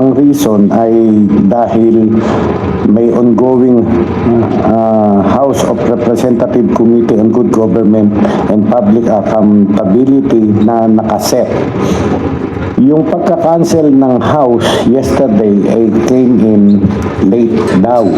Ang reason ay dahil may ongoing uh, House of Representative Committee on Good Government and Public Accountability na nakaset. Yung pagka-cancel ng House yesterday ay came in late daw.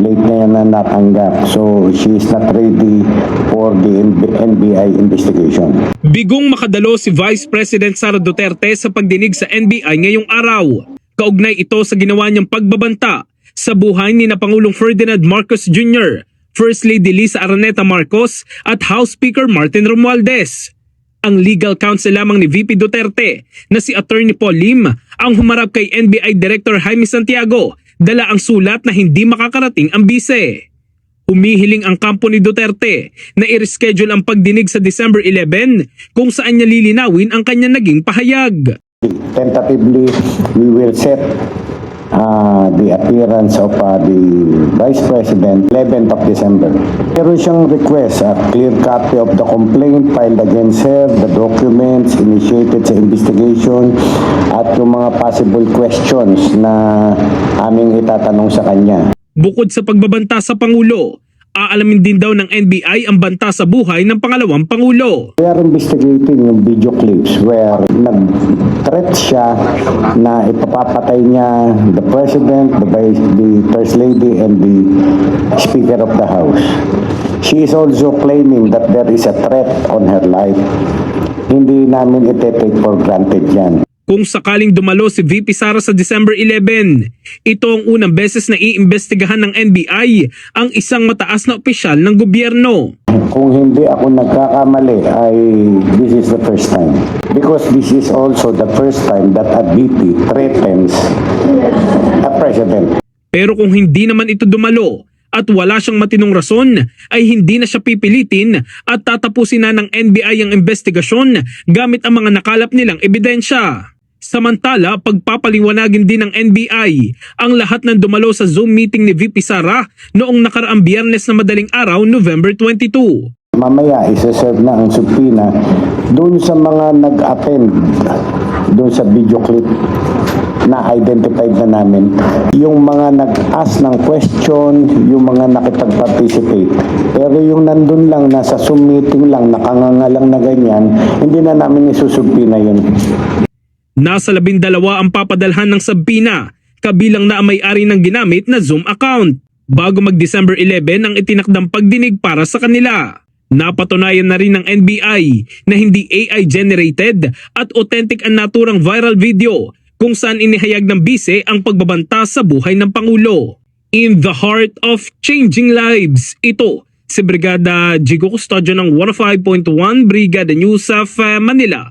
Late na yan na natanggap. So, she is not ready for the NBI investigation. Bigong makadalo si Vice President Sara Duterte sa pagdinig sa NBI ngayong araw. Kaugnay ito sa ginawa niyang pagbabanta sa buhay ni na Pangulong Ferdinand Marcos Jr., First Lady Lisa Araneta Marcos at House Speaker Martin Romualdez. Ang legal counsel lamang ni VP Duterte na si Attorney Paul Lim ang humarap kay NBI Director Jaime Santiago dala ang sulat na hindi makakarating ang bise. Humihiling ang kampo ni Duterte na i-reschedule ang pagdinig sa December 11 kung saan niya lilinawin ang kanya naging pahayag. Tentatively, we will set uh, the appearance of uh, the Vice President 11th of December. Meron siyang request, a clear copy of the complaint filed against her, the documents initiated sa investigation, at yung mga possible questions na aming itatanong sa kanya. Bukod sa pagbabanta sa Pangulo, aalamin din daw ng NBI ang banta sa buhay ng pangalawang Pangulo. We are investigating yung video clips where nag-threat siya na ipapapatay niya the President, the, Vice, the First Lady, and the Speaker of the House. She is also claiming that there is a threat on her life. Hindi namin ite-take for granted yan. Kung sakaling dumalo si VP Sara sa December 11, ito ang unang beses na iimbestigahan ng NBI ang isang mataas na opisyal ng gobyerno. Kung hindi ako nagkakamali ay this is the first time. Because this is also the first time that a VP threatens a president. Pero kung hindi naman ito dumalo at wala siyang matinong rason, ay hindi na siya pipilitin at tatapusin na ng NBI ang investigasyon gamit ang mga nakalap nilang ebidensya. Samantala, pagpapaliwanagin din ng NBI ang lahat ng dumalo sa Zoom meeting ni VP Sara noong nakaraang biyernes na madaling araw, November 22. Mamaya, isa-serve na ang subpoena doon sa mga nag-attend doon sa video clip na identified na namin. Yung mga nag-ask ng question, yung mga nakipag-participate. Pero yung nandun lang, nasa Zoom meeting lang, nakanganga lang na ganyan, hindi na namin isusubpina yun. Nasa labindalawa ang papadalhan ng sabina, kabilang na may-ari ng ginamit na Zoom account. Bago mag-December 11 ang itinakdang pagdinig para sa kanila. Napatunayan na rin ng NBI na hindi AI generated at authentic ang naturang viral video kung saan inihayag ng bise ang pagbabanta sa buhay ng Pangulo. In the heart of changing lives, ito si Brigada Jigo Custodio ng 105.1 Brigada News of Manila,